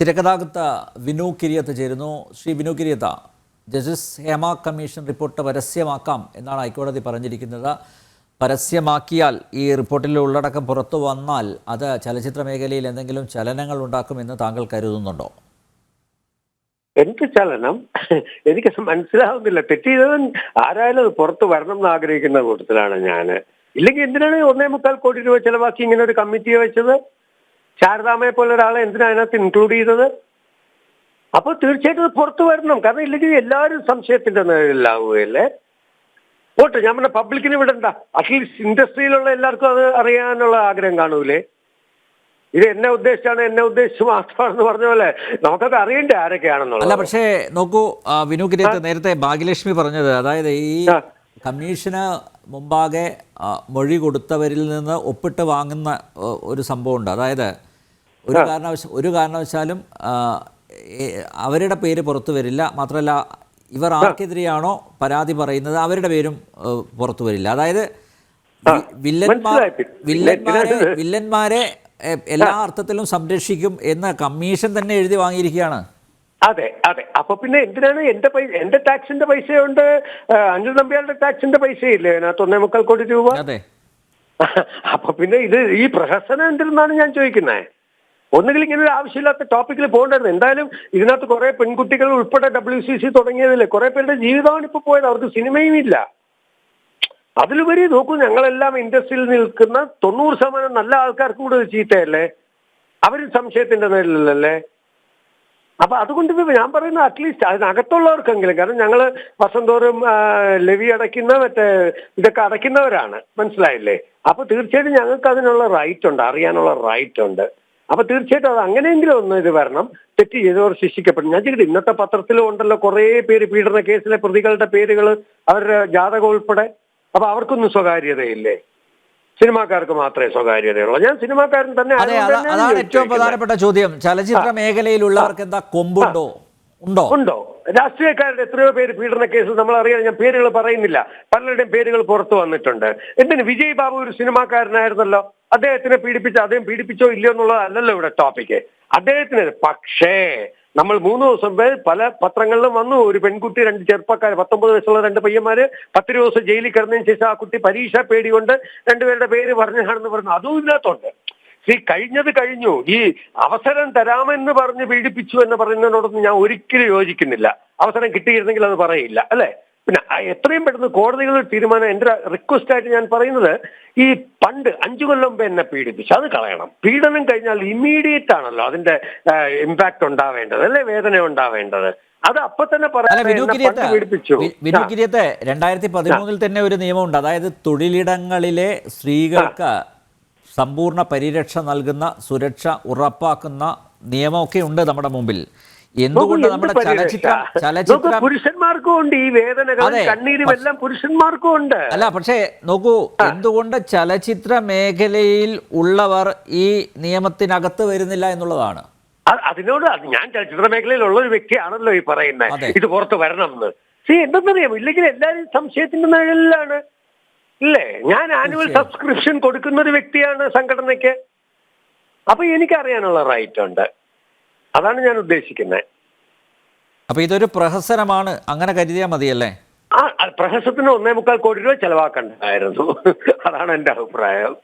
തിരക്കഥാകൃത്ത് വിനു കിരിയത്ത് ചേരുന്നു. Shri Vinu Kiriyath justice Hema commission report പരസ്യമാക്കാം എന്നാണ് ഹൈക്കോടതി പറഞ്ഞിരിക്കുന്നത്. പരസ്യമാക്കിയാൽ ഈ റിപ്പോർട്ടിലെ ഉള്ളടക്കം പുറത്തു വന്നാൽ അത് ചലച്ചിത്ര മേഖലയിൽ എന്തെങ്കിലും ചലനങ്ങൾ ഉണ്ടാക്കുമെന്ന് താങ്കൾ കരുതുന്നുണ്ടോ? എന്ത് ചലനം? എനിക്ക് മനസ്സിലാവുന്നില്ല. തെറ്റ് ചെയ്തവൻ ആരായാലും അത് പുറത്ത് വരണം എന്ന് ആഗ്രഹിക്കുന്ന കൂട്ടത്തിലാണ് ഞാൻ ഇല്ലെങ്കിൽ എന്തിനാണ് ഒന്നേ മുക്കാൽ കോടി രൂപ ചിലവാക്കി ഇങ്ങനെ ഒരു കമ്മിറ്റിയെ വെച്ചത്? ശാരദാമയെ പോലെ ഒരാളെ എന്തിനാ അതിനകത്ത് ഇൻക്ലൂഡ് ചെയ്തത്? അപ്പോൾ തീർച്ചയായിട്ടും പുറത്തു വരണം. കാരണം ഇല്ലെങ്കിൽ എല്ലാവരും സംശയത്തിന്റെ നിഴലിലാവുകയല്ലേ? പോട്ടെ ഞാൻ പറഞ്ഞ പബ്ലിക്കിന് വിടണ്ട. അറ്റ്ലീസ്റ്റ് ഇൻഡസ്ട്രിയിലുള്ള എല്ലാവർക്കും അത് അറിയാനുള്ള ആഗ്രഹം കാണൂലേ? ഇത് എന്നെ ഉദ്ദേശിച്ചാണ് എന്നെ ഉദ്ദേശിച്ച് മാത്രമാണെന്ന് പറഞ്ഞ പോലെ നമുക്കത് അറിയണ്ടേ അല്ല ആരൊക്കെയാണെന്നുള്ളത് പക്ഷേ നോക്കൂ വിനു കിരിയത്ത് നേരത്തെ ഭാഗ്യലക്ഷ്മി പറഞ്ഞത് അതായത് ഈ. കമ്മീഷന് മുമ്പാകെ മൊഴി കൊടുത്തവരിൽ നിന്ന് ഒപ്പിട്ട് വാങ്ങുന്ന ഒരു സംഭവമുണ്ട്. അതായത് ഒരു കാരണവശ ഒരു കാരണവശാലും അവരുടെ പേര് പുറത്തു വരില്ല. മാത്രമല്ല ഇവർ ആർക്കെതിരെയാണോ പരാതി പറയുന്നത് അവരുടെ പേരും പുറത്തു വരില്ല. അതായത് വില്ലന്മാർ വില്ലന്മാരെ വില്ലന്മാരെ എല്ലാ അർത്ഥത്തിലും സംരക്ഷിക്കും എന്ന് കമ്മീഷൻ തന്നെ എഴുതി വാങ്ങിയിരിക്കുകയാണ്. അതെ അതെ. അപ്പൊ പിന്നെ എന്തിനാണ് എന്റെ പൈസ എന്റെ ടാക്സിന്റെ പൈസയുണ്ട്? ഉണ്ട് അനിൽ നമ്പ്യാരുടെ ടാക്സിന്റെ പൈസയില്ലേ? അതിനകത്ത് ഒന്നേ മുക്കാൽ കോടി രൂപ? അപ്പൊ പിന്നെ ഇത് ഈ പ്രഹസനം എന്തിരുന്നാണ് ഞാൻ ചോദിക്കുന്നത് ഒന്നുകിൽ ഇങ്ങനെ ഒരു ആവശ്യമില്ലാത്ത ടോപ്പിക്കിൽ പോകണ്ടായിരുന്നു. എന്തായാലും ഇതിനകത്ത് കുറെ പെൺകുട്ടികൾ ഉൾപ്പെടെ ഡബ്ല്യു സി സി തുടങ്ങിയതില്ലേ കുറെ പേരുടെ ജീവിതമാണ് ഇപ്പൊ പോയത്. അവർക്ക് സിനിമയും ഇല്ല. അതിലുപരി നോക്കൂ ഞങ്ങളെല്ലാം ഇൻഡസ്ട്രിയിൽ നിൽക്കുന്ന തൊണ്ണൂറ് ശതമാനം നല്ല ആൾക്കാർക്കും കൂടെ ചീത്തയല്ലേ? അവരും സംശയത്തിന്റെ നിഴലിലല്ലേ? അപ്പൊ അതുകൊണ്ട് ഞാൻ പറയുന്നത് അറ്റ്ലീസ്റ്റ് അതിനകത്തുള്ളവർക്കെങ്കിലും കാരണം ഞങ്ങൾ വസന്തോറും ലെവി അടയ്ക്കുന്ന മറ്റേ ഇതൊക്കെ അടയ്ക്കുന്നവരാണ് മനസ്സിലായില്ലേ? അപ്പൊ തീർച്ചയായിട്ടും ഞങ്ങൾക്ക് അതിനുള്ള റൈറ്റ് ഉണ്ട് അറിയാനുള്ള റൈറ്റ് ഉണ്ട്. അപ്പൊ തീർച്ചയായിട്ടും അത് അങ്ങനെയെങ്കിലും ഒന്ന് ഇത് വരണം. തെറ്റ് ചെയ്തവർ ശിക്ഷിക്കപ്പെടും. ഞാൻ ചെയ്തിട്ട് ഇന്നത്തെ പത്രത്തിലും ഉണ്ടല്ലോ കുറേ പേര് പീഡന കേസിലെ പ്രതികളുടെ പേരുകൾ അവരുടെ ജാതകം ഉൾപ്പെടെ. അപ്പൊ അവർക്കൊന്നും സ്വകാര്യതയില്ലേ? സിനിമാക്കാർക്ക് മാത്രമേ സ്വകാര്യതയുള്ളൂ. ഞാൻ സിനിമാക്കാരൻ തന്നെ അതാണ് ഏറ്റവും. പ്രധാനപ്പെട്ട ചോദ്യം. ചലച്ചിത്ര മേഖലയിലുള്ളവർക്ക് എന്താ കൊമ്പുണ്ടോ? ഉണ്ടോ? ഉണ്ടോ? രാഷ്ട്രീയക്കാരുടെ എത്രയോ പേര് പീഡന കേസ് നമ്മൾ അറിയാൻ ഞാൻ പേരുകൾ പറയുന്നില്ല. പലരുടെയും പേരുകൾ പുറത്തു വന്നിട്ടുണ്ട്. എന്തിന്? വിജയ് ബാബു ഒരു സിനിമാക്കാരനായിരുന്നല്ലോ. അദ്ദേഹത്തിനെ പീഡിപ്പിച്ച അദ്ദേഹം പീഡിപ്പിച്ചോ ഇല്ലയോ എന്നുള്ളതല്ലല്ലോ ഇവിടെ ടോപ്പിക്ക് അദ്ദേഹത്തിന് പക്ഷേ നമ്മൾ മൂന്ന് ദിവസം പേര് പല പത്രങ്ങളിലും വന്നു. ഒരു പെൺകുട്ടി രണ്ട് ചെറുപ്പക്കാർ പത്തൊമ്പത് വയസ്സുള്ള രണ്ട് പയ്യന്മാര് പത്ത് ദിവസം ജയിലിൽ കിടന്നതിന് ശേഷം ആ കുട്ടി പരീക്ഷ പേടി കൊണ്ട് രണ്ടുപേരുടെ പേര് പറഞ്ഞാണെന്ന് പറഞ്ഞു. അതും ഇല്ലാത്തതുണ്ട് ഈ കഴിഞ്ഞത് കഴിഞ്ഞു. ഈ അവസരം തരാമെന്ന് പറഞ്ഞ് പീഡിപ്പിച്ചു എന്ന് പറയുന്നതിനോടൊന്നും ഞാൻ ഒരിക്കലും യോജിക്കുന്നില്ല. അവസരം കിട്ടിയിരുന്നെങ്കിൽ അത് പറയില്ല. അല്ലേ? പിന്നെ എത്രയും പെട്ടെന്ന് കോടതികൾ തീരുമാനം എന്റെ റിക്വസ്റ്റ് ആയിട്ട് ഞാൻ പറയുന്നത് ഈ പണ്ട് അഞ്ചു കൊല്ലം മുമ്പ് എന്നെ പീഡിപ്പിച്ചു. അത് കളയണം. പീഡനം കഴിഞ്ഞാൽ ഇമ്മീഡിയറ്റ് ആണല്ലോ അതിന്റെ ഇമ്പാക്ട് ഉണ്ടാവേണ്ടത് അല്ലെ? വേദന ഉണ്ടാവേണ്ടത്. അത് അപ്പൊ തന്നെ പറയാത്തെ രണ്ടായിരത്തി പതിമൂന്നിൽ തന്നെ ഒരു നിയമമുണ്ട്. അതായത് തൊഴിലിടങ്ങളിലെ സ്ത്രീകൾക്ക് സമ്പൂർണ പരിരക്ഷ നൽകുന്ന സുരക്ഷ ഉറപ്പാക്കുന്ന നിയമമൊക്കെ ഉണ്ട് നമ്മുടെ മുമ്പിൽ. എന്തുകൊണ്ട് നമ്മുടെ? ചലച്ചിത്രം ചലച്ചിത്രം പുരുഷന്മാർക്കും ഉണ്ട് ഈ വേദനകളും കണ്ണീരും എല്ലാം പുരുഷന്മാർക്കും ഉണ്ട്. അല്ല പക്ഷേ നോക്കൂ എന്തുകൊണ്ട് ചലച്ചിത്ര മേഖലയിൽ ഉള്ളവർ ഈ നിയമത്തിനകത്ത് വരുന്നില്ല എന്നുള്ളതാണ്? അതിനോട് ഞാൻ ചലച്ചിത്ര മേഖലയിൽ ഉള്ള ഒരു വ്യക്തിയാണല്ലോ ഈ. പറയുന്നത് ഇത് പുറത്ത് വരണം എന്ന്. സി എന്തെന്നറിയാം ഇല്ലെങ്കിൽ എല്ലാവരും സംശയത്തിന്റെ നിഴലിലാണ് ഇല്ലേ? ഞാൻ ആനുവൽ സബ്സ്ക്രിപ്ഷൻ കൊടുക്കുന്ന ഒരു വ്യക്തിയാണ് സംഘടനയ്ക്ക്. അപ്പൊ എനിക്കറിയാനുള്ള റൈറ്റ് ഉണ്ട്. അതാണ് ഞാൻ ഉദ്ദേശിക്കുന്നത് അപ്പൊ ഇതൊരു പ്രഹസനമാണ്. അങ്ങനെ കരുതിയാൽ മതിയല്ലേ? ആ പ്രഹസത്തിന് ഒന്നേ മുക്കാൽ കോടി രൂപ ചെലവാക്കണ്ടായിരുന്നു. അതാണ് എന്റെ അഭിപ്രായം.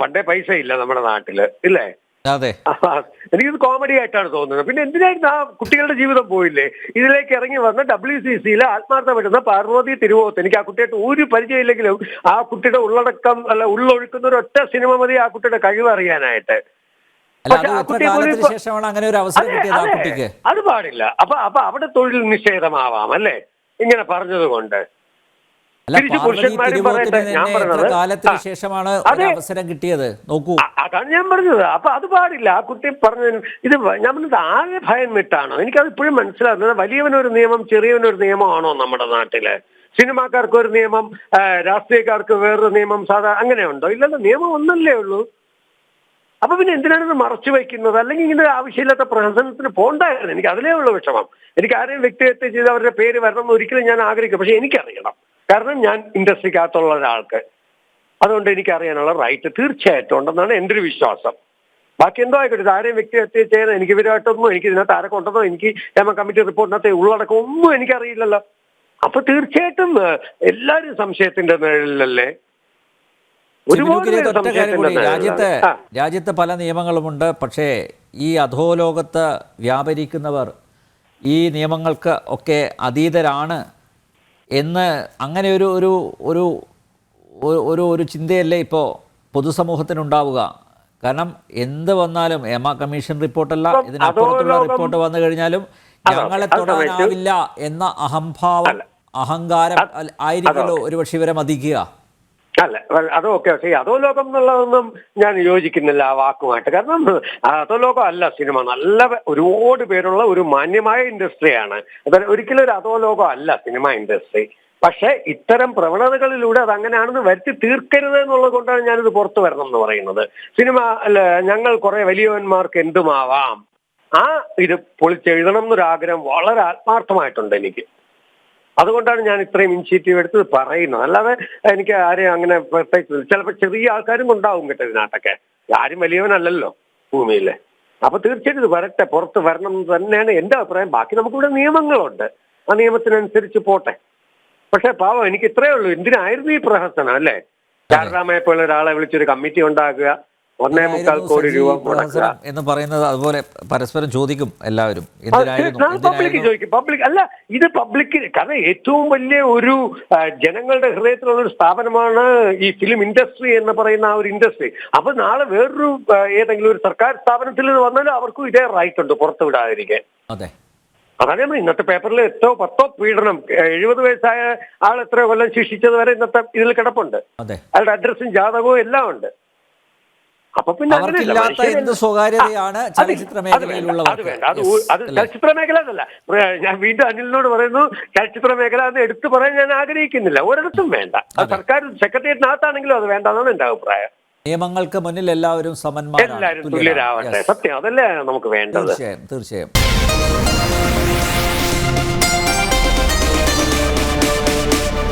പണ്ടേ പൈസ ഇല്ല നമ്മുടെ നാട്ടിൽ ഇല്ലേ? അതെ. എനിക്കിത് കോമഡി ആയിട്ടാണ് തോന്നുന്നത്. പിന്നെ എന്തിനായിരുന്നു ആ കുട്ടികളുടെ ജീവിതം പോയില്ലേ? ഇതിലേക്ക് ഇറങ്ങി വന്ന ഡബ്ല്യു സി സിയിലെ ആത്മാർത്ഥപ്പെടുന്ന പാർവതി തിരുവോത്ത്. എനിക്ക് ആ കുട്ടിയായിട്ട് ഒരു പരിചയമില്ലെങ്കിലും ആ കുട്ടിയുടെ ഉള്ളടക്കം അല്ല ഉള്ളൊഴുക്കുന്ന ഒരു ഒറ്റ സിനിമ മതി ആ കുട്ടിയുടെ കഴിവ് അറിയാനായിട്ട്. ശേഷമാണ് അങ്ങനെ ഒരു അവസരം അതെ, കിട്ടിയത് ആ കുട്ടിക്ക്. അത് പാടില്ല. അപ്പൊ അപ്പൊ അവിടെ തൊഴിൽ നിഷേധമാവാം അല്ലേ? ഇങ്ങനെ പറഞ്ഞത് കൊണ്ട്. കാലത്തിന്. ശേഷമാണ് അവസരം കിട്ടിയത്. നോക്കൂ. അതാണ് ഞാൻ പറഞ്ഞത്. അപ്പൊ അത് പാടില്ല. ആ കുട്ടി പറഞ്ഞതിന് ഇത് ഞാൻ പറഞ്ഞത് ആകെ ഭയം വിട്ടാണോ. എനിക്കത് ഇപ്പോഴും മനസ്സിലാകുന്നത് വലിയവനൊരു നിയമം ചെറിയവനൊരു നിയമമാണോ നമ്മുടെ നാട്ടിൽ? സിനിമാക്കാർക്ക് ഒരു നിയമം രാഷ്ട്രീയക്കാർക്ക് വേറൊരു നിയമം സാധാരണ അങ്ങനെയുണ്ടോ? ഇല്ലല്ലോ നിയമം ഒന്നല്ലേ ഉള്ളൂ. അപ്പൊ പിന്നെ എന്തിനാണ് ഇത് മറച്ചു വെക്കുന്നത് അല്ലെങ്കിൽ ഇങ്ങനെ ആവശ്യമില്ലാത്ത പ്രഹസനത്തിന് പോണ്ടായിരുന്നു. എനിക്ക് അതിലേ ഉള്ള വിഷമം. എനിക്ക് ആരെയും വ്യക്തിഹത്യ ചെയ്ത് അവരുടെ പേര് വരണം എന്ന് ഒരിക്കലും ഞാൻ ആഗ്രഹിക്കും പക്ഷെ എനിക്കറിയണം. കാരണം ഞാൻ ഇൻഡസ്ട്രിക്കകത്തുള്ള ഒരാൾക്ക്. അതുകൊണ്ട് എനിക്കറിയാനുള്ള റൈറ്റ് തീർച്ചയായിട്ടും ഉണ്ടെന്നാണ് എന്റെ ഒരു വിശ്വാസം. ബാക്കി എന്തോ ആയിക്കോട്ടെ ആരെയും വ്യക്തിഹത്യ ചെയ്യാൻ എനിക്ക് ഇവരായിട്ടൊന്നും എനിക്ക് ഇതിനകത്ത് ആരൊക്കെ ഉണ്ടെന്നോ എനിക്ക് ഹേമ കമ്മിറ്റി റിപ്പോർട്ടിനകത്ത് ഉള്ളടക്കം ഒന്നും എനിക്കറിയില്ലല്ലോ. അപ്പൊ തീർച്ചയായിട്ടും എല്ലാവരും സംശയത്തിന്റെ നിഴലിലല്ലേ ഒറ്റ കാര്യം കൂടി സംശയത്തിന്റെ രാജ്യത്ത് രാജ്യത്ത് പല നിയമങ്ങളുമുണ്ട്. പക്ഷേ ഈ അധോലോകത്ത് വ്യാപരിക്കുന്നവർ ഈ നിയമങ്ങൾക്ക് ഒക്കെ അതീതരാണ് എന്ന് അങ്ങനെ ഒരു ഒരു ഒരു ഒരു- ഒരു ചിന്തയല്ലേ ഇപ്പോൾ പൊതുസമൂഹത്തിനുണ്ടാവുക. കാരണം എന്ത് വന്നാലും എമ കമ്മീഷൻ റിപ്പോർട്ടല്ല ഇതിനപ്പുറത്തുള്ള റിപ്പോർട്ട് വന്നു കഴിഞ്ഞാലും ഞങ്ങളെ തുടരാനാവില്ല എന്ന അഹംഭാവം അഹങ്കാരം ആയിരിക്കുമല്ലോ ഒരുപക്ഷെ ഇവരെ മതിക്കുക. അല്ല അത് അതൊക്കെ പക്ഷേ ഈ അധോലോകം എന്നുള്ളതൊന്നും ഞാൻ യോജിക്കുന്നില്ല ആ വാക്കുമായിട്ട്. കാരണം അതോ അധോലോകം അല്ല സിനിമ. നല്ല ഒരുപാട് പേരുള്ള ഒരു മാന്യമായ ഇൻഡസ്ട്രിയാണ്. അതായത് ഒരിക്കലും ഒരു അധോലോകം അല്ല സിനിമ ഇൻഡസ്ട്രി. പക്ഷേ ഇത്തരം പ്രവണതകളിലൂടെ അത് അങ്ങനെയാണെന്ന് വരുത്തി തീർക്കരുത് എന്നുള്ളത് കൊണ്ടാണ് ഞാനിത് പുറത്തു വരണം എന്ന് പറയുന്നത്. സിനിമ അല്ല ഞങ്ങൾ കുറെ വലിയവന്മാർക്ക് എന്തുമാവാം? ആ ഇത് പൊളിച്ചെഴുതണം എന്നൊരാഗ്രഹം വളരെ ആത്മാർത്ഥമായിട്ടുണ്ട് എനിക്ക്. അതുകൊണ്ടാണ് ഞാൻ ഇത്രയും ഇനിഷ്യേറ്റീവ് എടുത്ത് പറയുന്നത്. അല്ലാതെ എനിക്ക് ആരെയും അങ്ങനെ പ്രത്യേകിച്ച് ചിലപ്പോൾ ചെറിയ ആൾക്കാരും ഉണ്ടാവും കേട്ടോ ഇതിനകത്തൊക്കെ. ആരും വലിയവനല്ലല്ലോ ഭൂമിയിലെ. അപ്പൊ തീർച്ചയായിട്ടും ഇത് വരട്ടെ പുറത്ത് വരണം എന്ന് തന്നെയാണ് എന്റെ അഭിപ്രായം. ബാക്കി നമുക്കിവിടെ നിയമങ്ങളുണ്ട്. ആ നിയമത്തിനനുസരിച്ച് പോട്ടെ. പക്ഷെ പാവം എനിക്ക് ഇത്രയേ ഉള്ളൂ. എന്തിനായിരുന്നു ഈ പ്രഹസനം അല്ലേ? ശാരദാമയെ പോലെ ഒരാളെ വിളിച്ചൊരു കമ്മിറ്റി ഉണ്ടാക്കുക ഒന്നേ മുക്കാൽ കോടി രൂപ എന്ന് പറയുന്നത് അതുപോലെ പരസ്പരം ചോദിക്കും എല്ലാവരും. പബ്ലിക് ചോദിക്കും. പബ്ലിക് അല്ല ഇത് പബ്ലിക് കാരണം ഏറ്റവും വലിയ ഒരു ജനങ്ങളുടെ ഹൃദയത്തിലുള്ള ഒരു സ്ഥാപനമാണ് ഈ ഫിലിം ഇൻഡസ്ട്രി എന്ന് പറയുന്ന ആ ഒരു ഇൻഡസ്ട്രി അപ്പൊ നാളെ വേറൊരു ഏതെങ്കിലും ഒരു സർക്കാർ സ്ഥാപനത്തിൽ നിന്ന് വന്നാലും അവർക്കും ഇതേ റൈറ്റ് ഉണ്ട് പുറത്തു വിടാതിരിക്കാൻ. അതെ. അതാണ് നമ്മൾ ഇന്നത്തെ പേപ്പറിൽ എത്രയോ പത്തോ പീഡനം. എഴുപത് വയസ്സായ ആൾ എത്രയോ കൊല്ലം ശിക്ഷിച്ചത് വരെ ഇന്നത്തെ ഇതിൽ കിടപ്പുണ്ട്. അതെ. അയാളുടെ അഡ്രസ്സും ജാതകവും എല്ലാം ഉണ്ട്. അപ്പൊ പിന്നെ. അവർക്കില്ലാത്ത എന്ത് സ്വകാര്യതയാണ് ചലച്ചിത്ര അത് വേണ്ട, അത് മേഖലയിലുള്ളവർക്ക് വേണ്ട അത് Yes, ഊ- അത് ചലച്ചിത്ര മേഖല എന്നല്ല. ഞാൻ വീണ്ടും അനിലിനോട് പറയുന്നു ചലച്ചിത്ര മേഖല എന്ന് എടുത്തു പറയാൻ ഞാൻ ആഗ്രഹിക്കുന്നില്ല. ഒരിടത്തും വേണ്ട. അത് സർക്കാർ സെക്രട്ടേറിയറ്റിനകത്താണെങ്കിലും അത് വേണ്ട എന്നാണ് എന്റെ അഭിപ്രായം. നിയമങ്ങൾക്ക് മുന്നിൽ എല്ലാവരും സമന്മാരാണ്. എല്ലാവരും. തുല്യരാവട്ടെ. സത്യം അതല്ലേ നമുക്ക് വേണ്ടത്. തീർച്ചയായും തീർച്ചയായും.